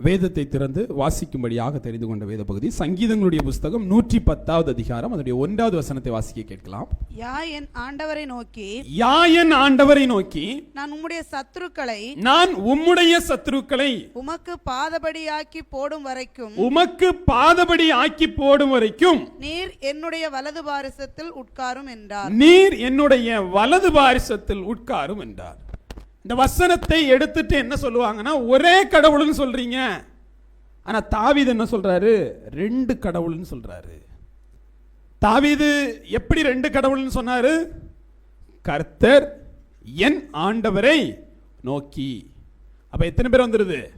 வேதத்தை திறந்து வாசிக்கும்படியாக தெரிந்து கொண்ட வேத பகுதி சங்கீதங்களுடைய புஸ்தகம் நூற்றி பத்தாவது அதிகாரம். அதனுடைய ஒன்றாவது வசனத்தை வாசிக்க கேட்கலாம். யா என் ஆண்டவரை நோக்கி யாயன் ஆண்டவரை நோக்கி நான் உம்முடைய சத்துருக்களை நான் உம்முடைய சத்துருக்களை உமக்கு பாதபடியாக்கி போடும் வரைக்கும் உமக்கு பாதபடி ஆக்கி போடும் வரைக்கும் நீர் என்னுடைய வலது பாரிசத்தில் உட்காரும் என்றார். நீர் என்னுடைய வலது பாரிசத்தில் உட்காரும் என்றார். இந்த வசனத்தை எடுத்துட்டு என்ன சொல்லுவாங்கன்னா ஒரே கடவுள்னு சொல்றீங்க. ஆனால் தாவீது என்ன சொல்றாரு? ரெண்டு கடவுள்னு சொல்றாரு. தாவீது எப்படி ரெண்டு கடவுள்னு சொன்னாரு? கர்த்தர் என் ஆண்டவரை நோக்கி. அப்ப எத்தனை பேர் வந்துருது?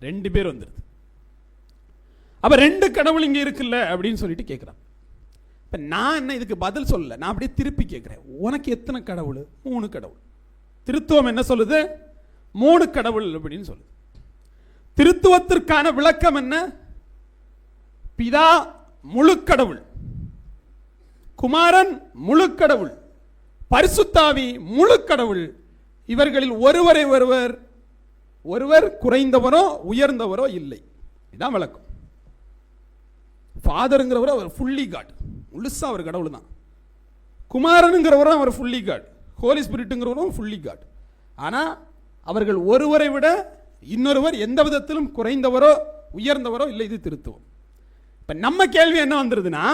ரெண்டு பேர் வந்துருது. அப்ப ரெண்டு கடவுள் இங்க இருக்குல்ல அப்படின்னு சொல்லிட்டு கேட்கிறான் இப்ப நான் என்ன இதுக்கு பதில் சொல்லல நான் அப்படியே திருப்பி கேட்கிறேன் உனக்கு எத்தனை கடவுள்? மூணு கடவுள். திருத்துவம் என்ன சொல்லுது? மூணு கடவுள் அப்படின்னு சொல்லுது. திருத்துவத்திற்கான விளக்கம் என்ன? பிதா முழு கடவுள் குமாரன் முழு கடவுள் பரிசுத்தாவி முழு கடவுள். இவர்களில் ஒருவரை ஒருவர் ஒருவர் குறைந்தவரோ உயர்ந்தவரோ இல்லை. இதான் விளக்கம். ஃபாதருங்கிறவர் அவர் ஃபுல்லி காட் முழுசா அவர் கடவுள் தான் குமாரனுங்கிறவரும் அவர் ஃபுல்லி காட் ஹோலி ஸ்பிரிட்டுங்கிறவனும் ஃபுல்லி காட் ஆனால் அவர்கள் ஒருவரை விட இன்னொருவர் எந்த விதத்திலும் குறைந்தவரோ உயர்ந்தவரோ இல்லை இது திருத்துவம். இப்போ நம்ம கேள்வி என்ன வந்துருதுன்னா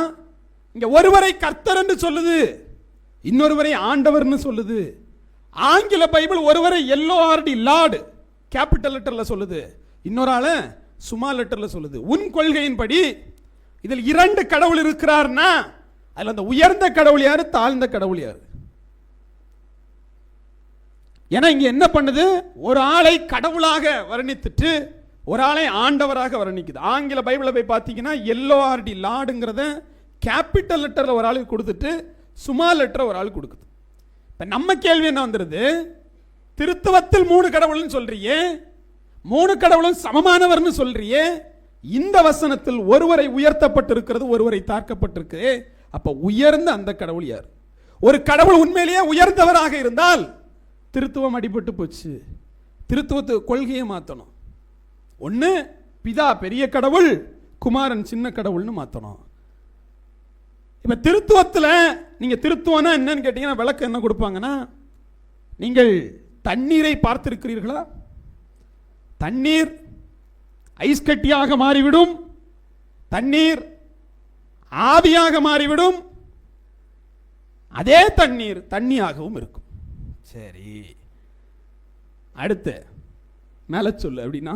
இங்கே ஒருவரை கர்த்தர் என்று சொல்லுது இன்னொருவரை ஆண்டவர்னு சொல்லுது. ஆங்கில பைபிள் ஒருவரை எல்லோ ஆர்டி லார்டு கேபிட்டல் லெட்டரில் சொல்லுது. இன்னொரு ஆளை சுமா லெட்டரில் சொல்லுது. உன் கொள்கையின்படி இதில் இரண்டு கடவுள் இருக்கிறார்னா அதில் அந்த உயர்ந்த கடவுள் யார் தாழ்ந்த கடவுள் யாரு? ஏன்னா இங்கே என்ன பண்ணுது? ஒரு ஆளை கடவுளாக வர்ணித்துட்டு ஒரு ஆளை ஆண்டவராக வர்ணிக்குது. ஆங்கில பைபிளை போய் பார்த்தீங்கன்னா எல்லோ ஆர்டி லார்டுங்கிறத கேபிட்டல் லெட்டரில் ஒரு ஆளுக்கு கொடுத்துட்டு சுமா லெட்டரை ஒரு ஆள் கொடுக்குது. இப்போ நம்ம கேள்வி என்ன வந்துருது? திருத்துவத்தில் மூணு கடவுள்னு சொல்றியே மூணு கடவுளும் சமமானவர்னு சொல்றியே இந்த வசனத்தில் ஒருவரை உயர்த்தப்பட்டிருக்கிறது ஒருவரை தாக்கப்பட்டிருக்கு. அப்ப உயர்ந்த அந்த கடவுள் யார்? ஒரு கடவுள் உண்மையிலேயே உயர்ந்தவராக இருந்தால் திருத்துவம் அடிபட்டு போச்சு. திருத்துவத்து கொள்கையை மாற்றணும் ஒன்று பிதா பெரிய கடவுள் குமாரன் சின்ன கடவுள்னு மாற்றணும் இப்போ திருத்துவத்தில் நீங்கள் திருத்துவம்னா என்னன்னு கேட்டிங்கன்னா விளக்கம் என்ன கொடுப்பாங்கன்னா நீங்கள் தண்ணீரை பார்த்திருக்கிறீர்களா? தண்ணீர் ஐஸ் கட்டியாக மாறிவிடும். தண்ணீர் ஆவியாக மாறிவிடும். அதே தண்ணீர் தண்ணியாகவும் இருக்கும். சரி. அடுத்து மேல சொல்லு அப்படின்னா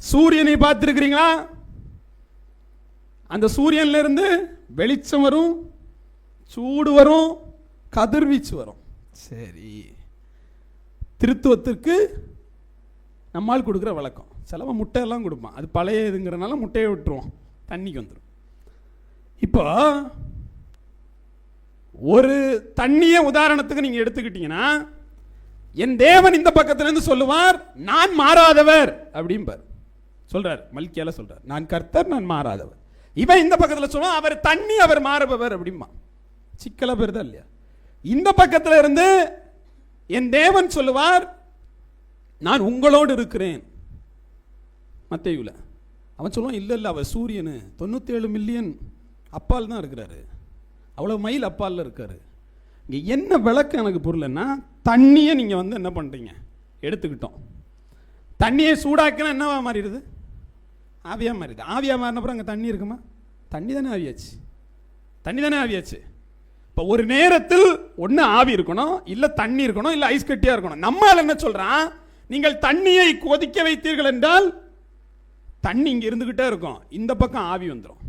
சூரியனை பார்த்திருக்கிறீங்களா? அந்த சூரியன்ல இருந்து வெளிச்சம் வரும் சூடு வரும் கதிர்வீச்சு வரும். சரி. திருத்துவத்திற்கு நம்மால் கொடுக்குற வழக்கம் சிலவன் முட்டையெல்லாம் கொடுப்பான். அது பழைய இதுங்கிறனால முட்டையை விட்டுருவோம் தண்ணிக்கு வந்துடும் இப்போ ஒரு தண்ணியை உதாரணத்துக்கு நீங்க எடுத்துக்கிட்டீங்கன்னா என் தேவன் இந்த பக்கத்திலிருந்து சொல்லுவார் நான் மாறாதவர். அப்படிம்பார். சொல்றார் மல்கியால சொல்றார் நான் கர்த்தர் நான் மாறாதவர். இவன் இந்த பக்கத்தில் சொல்லுவான் அவர் தண்ணி அவர் மாறுபவர். அப்படிமா சிக்கல பெறுதா இல்லையா? இந்த பக்கத்தில் இருந்து என் தேவன் சொல்லுவார் நான் உங்களோடு இருக்கிறேன். மத்தையுல. அவன் சொல்லுவான் இல்லை இல்லை அவர் சூரியனு. தொண்ணூற்றி ஏழு மில்லியன் அப்பால் தான் இருக்கிறாரு. அவ்வளோ மைல் அப்பாலில் இருக்காரு. இங்கே என்ன விளக்கம் எனக்கு புரியலன்னா தண்ணியை நீங்கள் வந்து என்ன பண்ணுறீங்க எடுத்துக்கிட்டோம். தண்ணியை சூடாக்கினா என்னவா மாறிடுது? ஆவியாக மாறிடுது. ஆவியாக மாறினப்புறம் அங்கே தண்ணி இருக்குமா? தண்ணி தானே ஆவியாச்சு. தண்ணி தானே ஆவியாச்சு. இப்போ ஒரு நேரத்தில் ஒன்று ஆவி இருக்கணும் இல்லை தண்ணி இருக்கணும் இல்லை ஐஸ் கட்டியாக இருக்கணும். நம்மால் என்ன சொல்கிறான் நீங்கள் தண்ணியை கொதிக்க வைத்தீர்கள் என்றால் தண்ணி இங்கே இருந்துக்கிட்டே இருக்கும். இந்த பக்கம் ஆவி வந்துடும்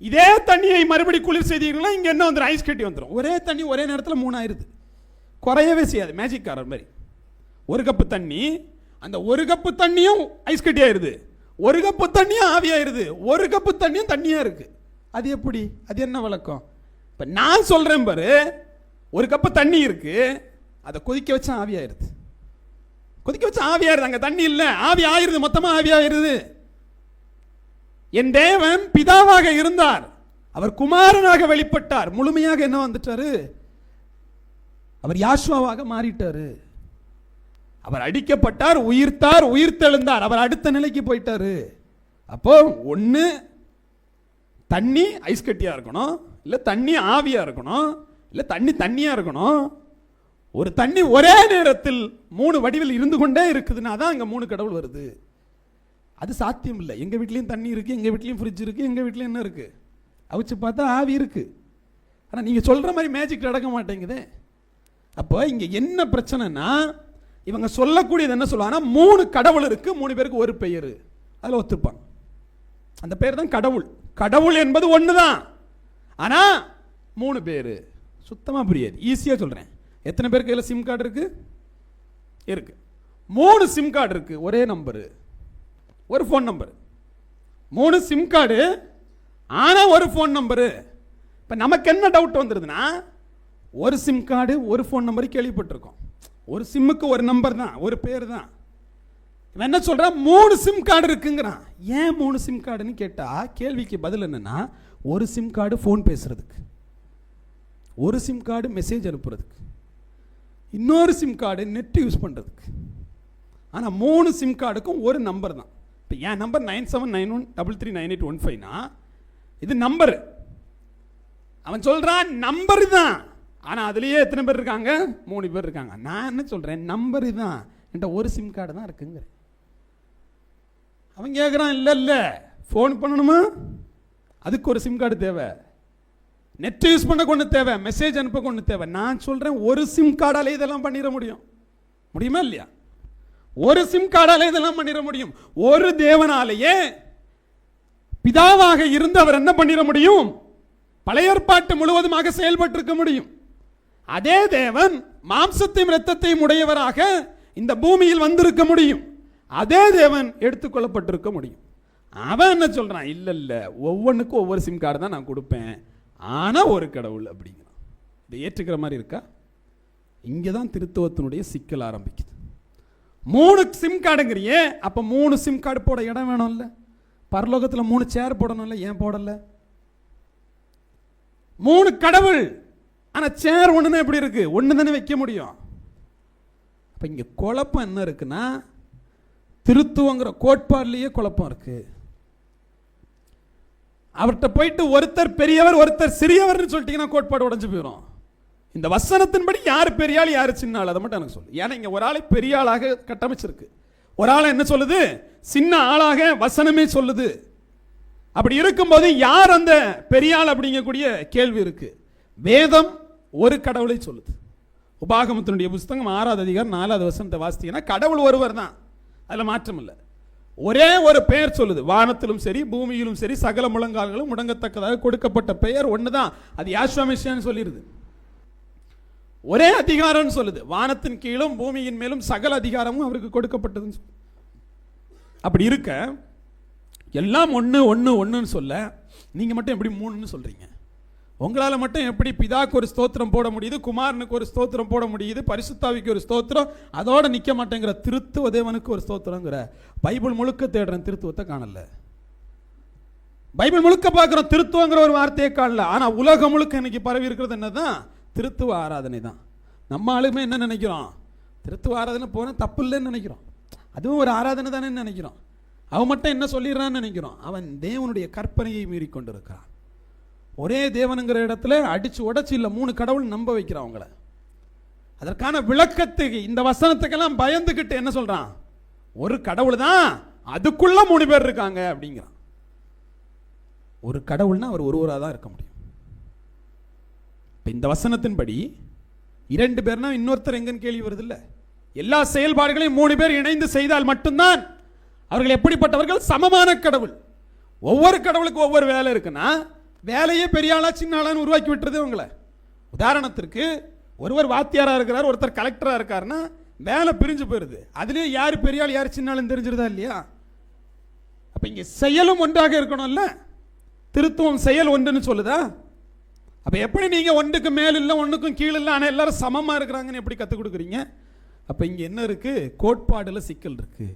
இதே தண்ணியை மறுபடி குளிர் செய்தீங்கன்னா இங்கே என்ன வந்துடும் ஐஸ் கட்டி வந்துடும் ஒரே தண்ணி ஒரே நேரத்தில் மூணு ஆயிருது குறையவே செய்யாது. மேஜிக் காரர் மாதிரி. ஒரு கப்பு தண்ணி அந்த ஒரு கப்பு தண்ணியும் ஐஸ் கட்டி ஆயிடுது ஒரு கப்பு தண்ணியும் ஆவியாயிருது ஒரு கப்பு தண்ணியும் தண்ணியாக இருக்குது அது எப்படி? அது என்ன வழக்கம்? இப்போ நான் சொல்கிறேன் பாரு ஒரு கப்பு தண்ணி இருக்குது அதை கொதிக்க வச்சா ஆவியாயிருது கொதிக்க வச்சா ஆவியாயிருது அங்கே தண்ணி இல்லை. ஆவி ஆயிடுது மொத்தமாக ஆவியாயிருது என் தேவன் பிதாவாக இருந்தார். அவர் குமாரனாக வெளிப்பட்டார். முழுமையாக என்ன வந்துட்டாரு? அவர் யாஷ்வாவாக மாறிட்டாரு. அவர் அடிக்கப்பட்டார் உயிர்த்தார் உயிர்த்தெழுந்தார். அவர் அடுத்த நிலைக்கு போயிட்டாரு. அப்போ ஒன்று தண்ணி ஐஸ் கட்டியாக இருக்கணும்? இல்லை தண்ணி ஆவியாக இருக்கணும்? இல்லை தண்ணி தண்ணியாக இருக்கணும்? ஒரு தண்ணி ஒரே நேரத்தில் மூணு வடிவில் இருந்து கொண்டே இருக்குதுன்னா தான் அங்கே மூணு கடவுள் வருது. அது சாத்தியம் இல்லை எங்கள் வீட்லேயும் தண்ணி இருக்குது எங்கள் வீட்லேயும் ஃப்ரிட்ஜ் இருக்குது எங்கள் வீட்லேயும் என்ன இருக்குது அவிச்சு பார்த்தா ஆவி இருக்குது ஆனால் நீங்கள் சொல்கிற மாதிரி மேஜிக் நடக்க மாட்டேங்குதே. அப்போ இங்கே என்ன பிரச்சனைனா இவங்க சொல்லக்கூடியது என்ன சொல்லுவாங்கன்னா மூணு கடவுள் இருக்குது மூணு பேருக்கு ஒரு பெயர். அதில் ஒத்துப்பாங்க. அந்த பேர் தான் கடவுள். கடவுள் என்பது ஒன்று தான் ஆனால் மூணு பேர். சுத்தமாக புரியாது. ஈஸியாக சொல்கிறேன் எத்தனை பேர் கையில் சிம் கார்டு இருக்குது இருக்குது மூணு சிம் கார்டு இருக்குது ஒரே நம்பரு ஒரு ஃபோன் நம்பர் மூணு சிம் கார்டு ஆனால் ஒரு ஃபோன் நம்பரு இப்போ நமக்கு என்ன டவுட் வந்துடுதுன்னா ஒரு சிம் கார்டு ஒரு ஃபோன் நம்பர் கேள்விப்பட்டிருக்கோம். ஒரு சிம்முக்கு ஒரு நம்பர் தான் ஒரு பேர் தான். இவன் என்ன சொல்கிறான் மூணு சிம் கார்டு இருக்குங்கிறான். ஏன் மூணு சிம் கார்டுன்னு கேட்டால் கேள்விக்கு பதில் என்னென்னா ஒரு சிம் கார்டு ஃபோன் பேசுகிறதுக்கு ஒரு சிம் கார்டு மெசேஜ் அனுப்புறதுக்கு. இன்னொரு சிம் கார்டு நெட் யூஸ் பண்ணுறதுக்கு ஆனால் மூணு சிம் கார்டுக்கும் ஒரு நம்பர் தான். இப்போ என் number nine seven nine one double three nine eight one ஃபைவ்னா இது நம்பர் அவன் சொல்கிறான் நம்பர் தான். ஆனால் அதுலேயே எத்தனை பேர் இருக்காங்க? மூணு பேர் இருக்காங்க. நான் என்ன சொல்கிறேன் நம்பர் தான். என்கிட்ட ஒரு சிம் கார்டு தான் இருக்குங்கிற. அவன் கேட்குறான் இல்லை இல்லை. ஃபோன் பண்ணணுமா? அதுக்கு ஒரு சிம் கார்டு தேவை. நெட் யூஸ் பண்ண கொண்டு தேவை. மெசேஜ் அனுப்ப கொண்டு தேவை. நான் சொல்கிறேன் ஒரு சிம் கார்டாலே இதெல்லாம் பண்ணிட முடியும். முடியுமா இல்லையா? ஒரு சிம் கார்டாலே இதெல்லாம் பண்ணிட முடியும். ஒரு தேவனாலேயே பிதாவாக இருந்து அவர் என்ன பண்ணிட முடியும்? பழைய ஏற்பாட்டு முழுவதுமாக செயல்பட்டிருக்க முடியும். அதே தேவன் மாம்சத்தையும் இரத்தத்தையும் உடையவராக இந்த பூமியில் வந்திருக்க முடியும். அதே தேவன் எடுத்துக்கொள்ளப்பட்டிருக்க முடியும். அவன் என்ன சொல்றான்? இல்லை இல்லை ஒவ்வொன்றுக்கும் ஒவ்வொரு சிம் கார்டு தான் நான் கொடுப்பேன். ஆனால் ஒரு கடவுள் அப்படிங்கிறான். இதை ஏற்றுக்கிற மாதிரி இருக்கா? இங்கே தான் திருத்துவத்தினுடைய சிக்கல் ஆரம்பிக்குது. மூணு சிம் கார்டுங்கிறியே அப்போ மூணு சிம் கார்டு போட இடம் வேணும்ல? பரலோகத்தில் மூணு சேர் போடணும்ல ஏன் போடல? மூணு கடவுள் ஆனால் சேர் ஒண்ணுன்னு எப்படி இருக்கு? ஒன்று தானே வைக்க முடியும். அப்போ இங்கே குழப்பம் என்ன இருக்குன்னா திருத்துவங்கிற கோட்பாடுலேயே குழப்பம் இருக்கு. அவர்கிட்ட போயிட்டு ஒருத்தர் பெரியவர் ஒருத்தர் சிறியவர்னு சொல்லிட்டீங்கன்னா கோட்பாடு உடஞ்சு போயிடும் இந்த வசனத்தின்படி யார் பெரியாள் யார் சின்ன ஆள் அதை மட்டும் எனக்கு சொல்லு. ஏன்னா இங்கே ஒரு ஆளை பெரிய ஆளாக கட்டமைச்சிருக்கு. ஒரு ஆளை என்ன சொல்லுது? சின்ன ஆளாக வசனமே சொல்லுது. அப்படி இருக்கும்போது யார் அந்த பெரிய ஆள் அப்படிங்கக்கூடிய கேள்வி இருக்கு. வேதம் ஒரு கடவுளை சொல்லுது. உபாகமத்தினுடைய புஸ்தகம் ஆறாவது அதிகாரம் நாலாவது வசனத்தை வாசித்தீங்கன்னா கடவுள் ஒருவர் தான். அதில் மாற்றம் இல்லை. ஒரே ஒரு பெயர் சொல்லுது. வானத்திலும் சரி பூமியிலும் சரி சகல முழங்கால்களும் முடங்கத்தக்கதாக கொடுக்கப்பட்ட பெயர் ஒன்று தான் அது யாஸ்வாமிஷியான்னு சொல்லிடுது ஒரே அதிகாரம்னு சொல்லுது. வானத்தின் கீழும் பூமியின் மேலும் சகல அதிகாரமும் அவருக்கு கொடுக்கப்பட்டதுன்னு சொல்லு. அப்படி இருக்க எல்லாம் ஒன்று ஒன்று ஒன்றுன்னு சொல்ல நீங்கள் மட்டும் எப்படி மூணுன்னு சொல்கிறீங்க உங்களால் மட்டும் எப்படி பிதாக்கு ஒரு ஸ்தோத்திரம் போட முடியுது குமாரனுக்கு ஒரு ஸ்தோத்திரம் போட முடியுது பரிசுத்தாவிக்கு ஒரு ஸ்தோத்திரம் அதோட நிற்க மாட்டேங்கிற திருத்துவ தேவனுக்கு ஒரு ஸ்தோத்திரங்கிற பைபிள் முழுக்க தேடுறேன் திருத்துவத்தை காணல. பைபிள் முழுக்க பார்க்குறோம் திருத்துவங்கிற ஒரு வார்த்தையை காணல. ஆனால் உலகம் முழுக்க இன்னைக்கு பரவி இருக்கிறது என்னதான்? திருத்துவ ஆராதனை தான். நம்ம ஆளுமே என்ன நினைக்கிறோம்? திருத்துவ ஆராதனை போனால் தப்பு இல்லைன்னு நினைக்கிறோம். அதுவும் ஒரு ஆராதனை தானே நினைக்கிறோம். அவன் மட்டும் என்ன சொல்லிடுறான்னு நினைக்கிறோம். அவன் தேவனுடைய கற்பனையை மீறி கொண்டிருக்கிறான். ஒரே தேவனுங்கிற இடத்துல அடிச்சு உடச்சி இல்லை மூணு கடவுள் நம்ப வைக்கிறான் அவங்கள. அதற்கான விளக்கத்துக்கு இந்த வசனத்துக்கெல்லாம் பயந்துக்கிட்டு என்ன சொல்கிறான் ஒரு கடவுள் தான் அதுக்குள்ளே மூணு பேர் இருக்காங்க அப்படிங்கிறான். ஒரு கடவுள்னா அவர் ஒருவராக தான் இருக்க முடியும். இப்போ இந்த வசனத்தின்படி இரண்டு பேர்னா இன்னொருத்தர் எங்கன்னு கேள்வி வருது இல்லை எல்லா செயல்பாடுகளையும் மூணு பேர் இணைந்து செய்தால் மட்டும்தான் அவர்கள் எப்படிப்பட்டவர்கள்? சமமான கடவுள். ஒவ்வொரு கடவுளுக்கு ஒவ்வொரு வேலை இருக்குன்னா வேலையே பெரிய ஆளா சின்ன ஆளான்னு உருவாக்கி விட்டுறது உங்களை உதாரணத்திற்கு ஒருவர் வாத்தியாராக இருக்கிறார் ஒருத்தர் கலெக்டராக இருக்காருன்னா வேலை பிரிஞ்சு போயிருது. அதுலயே யார் பெரிய ஆள் யார் சின்ன ஆளுன்னு தெரிஞ்சிருதா இல்லையா? அப்போ இங்கே செயலும் ஒன்றாக இருக்கணும்ல. திருத்துவம் செயல் ஒன்றுன்னு சொல்லுதா? அப்போ எப்படி நீங்கள் ஒன்றுக்கு மேல் இல்லை ஒன்றுக்கும் கீழ் இல்லை ஆனால் எல்லோரும் சமமாக இருக்கிறாங்கன்னு எப்படி கற்றுக் கொடுக்குறீங்க? அப்போ இங்கே என்ன இருக்குது கோட்பாடில் சிக்கல் இருக்குது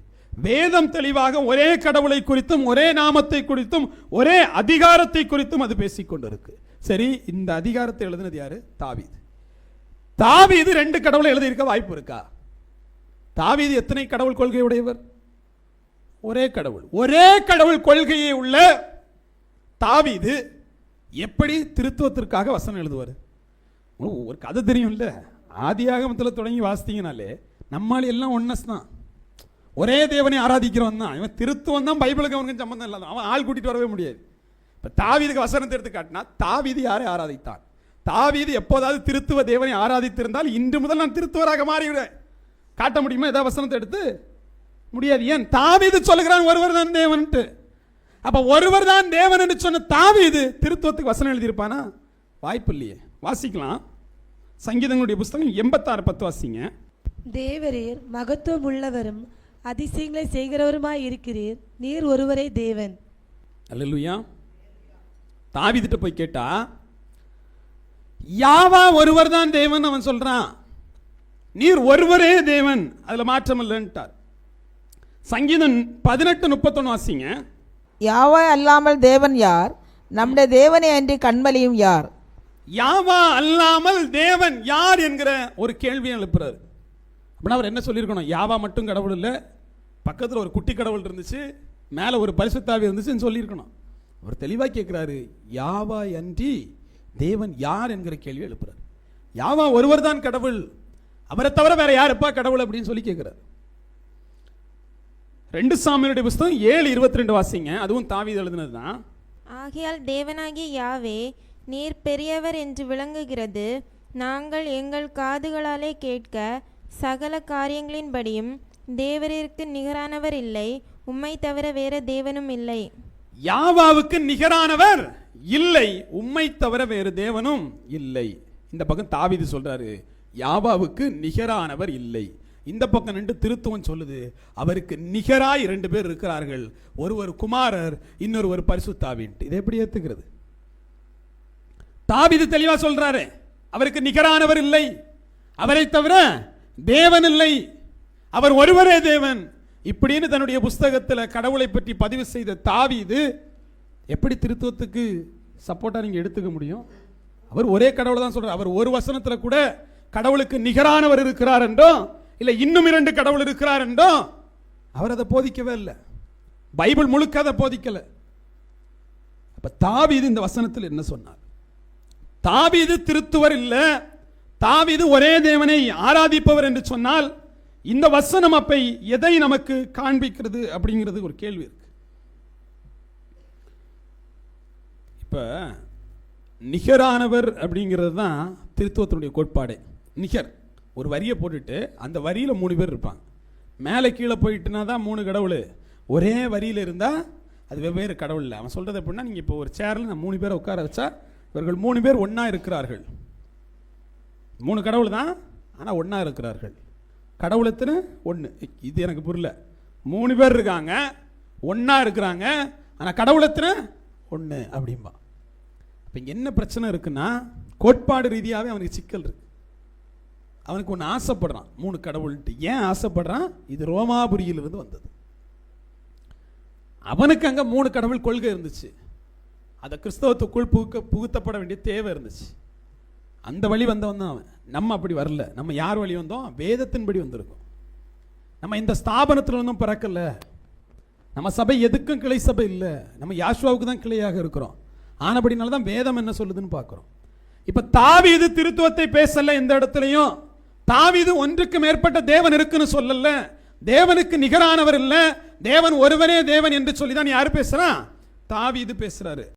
வேதம் தெளிவாக ஒரே கடவுளை குறித்தும் ஒரே நாமத்தை குறித்தும் ஒரே அதிகாரத்தை குறித்தும் அது பேசிக்கொண்டு இருக்குது சரி இந்த அதிகாரத்தை எழுதினது யாரு? தாவீது. தாவீது ரெண்டு கடவுளை எழுதியிருக்க வாய்ப்பு இருக்கா? தாவீது எத்தனை கடவுள் கொள்கை உடையவர்? ஒரே கடவுள். ஒரே கடவுள் கொள்கையை உள்ள தாவீது எப்படி திருத்துவத்திற்காக வசனம் எழுதுவார்? ஒரு கதை தெரியும்ல. ஆதியாகமத்தில் தொடங்கி வாசித்தீங்கனாலே நம்மால் எல்லாம் ஒன்னஸ் தான். ஒரே தேவனை ஆராதிக்கிறவன் தான். இவன் திருத்துவம் தான் பைபிளுக்கு அவனுக்கு சம்மந்தம் இல்லாத. அவன் ஆள் கூட்டிட்டு வரவே முடியாது. இப்போ தாவீதுக்கு வசனத்தை எடுத்து காட்டினா தாவீது யாரை ஆராதித்தான்? தாவீது எப்போதாவது திருத்துவ தேவனை ஆராதித்திருந்தால் இன்று முதல் நான் திருத்துவராக மாறிவிடுவேன். காட்ட முடியுமா? ஏதாவது வசனத்தை எடுத்து? முடியாது. ஏன்? தாவீது சொல்லுகிறான் ஒருவர் தான் தேவன்ட்டு. அப்ப ஒருவர் தான் தேவன் என்று சொன்ன தாவீது திருத்துவத்துக்கு வசனம் எழுதியிருப்பானா? வாய்ப்பு இல்லையே. வாசிக்கலாம். சங்கீதங்களுடைய புஸ்தகம் எண்பத்தாறு பத்து வாசிங்க. தேவரீர் மகத்துவம் உள்ளவரும் அதிசயங்களை செய்கிறவருமாய் இருக்கிறீர். நீர் ஒருவரே தேவன். அல்லேலூயா. தாவீதுட்ட போய் கேட்டா யாவா ஒருவர் தான் தேவன் அவன் சொல்றான். நீர் ஒருவரே தேவன். அதுல மாற்றம் இல்லைன்ட்டார். சங்கீதம் பதினெட்டு முப்பத்தொன்னு வாசிங்க. யாவா அல்லாமல் தேவன் யார்? நம்முடைய தேவனே அன்றி கண்மலியும் யார்? யாவா அல்லாமல் தேவன் யார் என்கிற ஒரு கேள்வியை எழுப்புறாரு. அப்படின்னா அவர் என்ன சொல்லியிருக்கணும்? யாவா மட்டும் கடவுள் இல்லை பக்கத்தில் ஒரு குட்டி கடவுள் இருந்துச்சு மேலே ஒரு பரிசுத்தாவி இருந்துச்சுன்னு சொல்லியிருக்கணும். அவர் தெளிவாக கேட்குறாரு யாவா அன்றி தேவன் யார் என்கிற கேள்வி எழுப்புறாரு. யாவா ஒருவர் தான் கடவுள் அவரை தவிர வேற யாருப்பா கடவுள் அப்படின்னு சொல்லி கேட்குறாரு ரெண்டு சாமியுடைய புஸ்தகம் ஏழு இருபத்தி ரெண்டு வாசிங்க. அதுவும் தாவீது எழுதுனது தான் ஆகையால் தேவனாகிய யாவே நீர் பெரியவர் என்று விளங்குகிறது. நாங்கள் எங்கள் காதுகளாலே கேட்க சகல காரியங்களின்படியும் தேவரிற்கு நிகரானவர் இல்லை. உம்மை தவிர வேற தேவனும் இல்லை. யாவாவுக்கு நிகரானவர் இல்லை. உம்மை தவிர வேறு தேவனும் இல்லை. இந்த பக்கம் தாவீது சொல்றாரு யாவாவுக்கு நிகரானவர் இல்லை. இந்த பக்கம் நின்று திருத்துவம் சொல்லுது. அவருக்கு நிகராய் ரெண்டு பேர் இருக்கிறார்கள். ஒருவர் குமாரர் இன்னொருவர் பரிசுத்தாவின்ட்டு இதை எப்படி ஏற்றுக்கிறது தாவிது தெளிவாக சொல்கிறாரு அவருக்கு நிகரானவர் இல்லை. அவரை தவிர தேவன் இல்லை. அவர் ஒருவரே தேவன். இப்படின்னு தன்னுடைய புஸ்தகத்தில் கடவுளை பற்றி பதிவு செய்த தாவிது எப்படி திருத்துவத்துக்கு சப்போர்ட்டாக நீங்கள் எடுத்துக்க முடியும்? அவர் ஒரே கடவுளை தான் சொல்கிறார் அவர் ஒரு வசனத்தில் கூட கடவுளுக்கு நிகரானவர் இருக்கிறார் என்றும் இல்லை இன்னும் இரண்டு கடவுள் இருக்கிறார் என்றும் அவர் அதை போதிக்கவே இல்லை. பைபிள் முழுக்க அதை போதிக்கலை. அப்போ தாவீது இந்த வசனத்தில் என்ன சொன்னார்? தாவீது திருத்துவர் இல்லை தாவீது ஒரே தேவனை ஆராதிப்பவர் என்று சொன்னால் இந்த வசனம் அப்பை எதை நமக்கு காண்பிக்கிறது அப்படிங்கிறது ஒரு கேள்வி இருக்கு. இப்போ நிகரானவர் அப்படிங்கிறது தான் திருத்துவத்தினுடைய கோட்பாடே. நிகர். ஒரு வரியை போட்டுட்டு அந்த வரியில் மூணு பேர் இருப்பாங்க. மேலே கீழே போயிட்டுனா தான் மூணு கடவுள். ஒரே வரியில் இருந்தால் அது வெவ்வேறு கடவுள் இல்லை. அவன் சொல்கிறது எப்படின்னா நீங்கள் இப்போ ஒரு சேரில் நான் மூணு பேரை உட்கார வச்சா இவர்கள் மூணு பேர் ஒன்றா இருக்கிறார்கள். மூணு கடவுள் தான் ஆனால் ஒன்றா இருக்கிறார்கள். கடவுளத்துன்னு ஒன்று இது எனக்கு புரியல. மூணு பேர் இருக்காங்க ஒன்றா இருக்கிறாங்க ஆனால் கடவுளத்துன்னு ஒன்று அப்படிம்பா. இப்போ என்ன பிரச்சனை இருக்குன்னா கோட்பாடு ரீதியாகவே அவனுக்கு சிக்கல் இருக்குது அவனுக்கு ஒன்று ஆசைப்படுறான். மூணு கடவுள்ன்ட்டு. ஏன் ஆசைப்படுறான்? இது ரோமாபுரியிலிருந்து வந்தது. அவனுக்கு அங்கே மூணு கடவுள் கொள்கை இருந்துச்சு. அதை கிறிஸ்தவத்துக்குள் புகுக்க புகுத்தப்பட வேண்டிய தேவை இருந்துச்சு. அந்த வழி வந்தவன் தான் அவன். நம்ம அப்படி வரல. நம்ம யார் வழி வந்தோம்? வேதத்தின்படி வந்திருக்கோம். நம்ம இந்த ஸ்தாபனத்தில் ஒன்றும் பிறக்கல. நம்ம சபை எதுக்கும் கிளை சபை இல்லை. நம்ம யாஷ்வாவுக்கு தான் கிளையாக இருக்கிறோம். ஆனபடினால தான் வேதம் என்ன சொல்லுதுன்னு பார்க்குறோம். இப்போ தாவி இது திருத்துவத்தை பேசல எந்த இடத்துலையும். தாவிது ஒன்றுக்கு மேற்பட்ட தேவன் இருக்குன்னு சொல்லல. தேவனுக்கு நிகரானவர் இல்லை. தேவன் ஒருவனே தேவன் என்று சொல்லி தான் யார் பேசுறா தாவிது பேசுறாரு.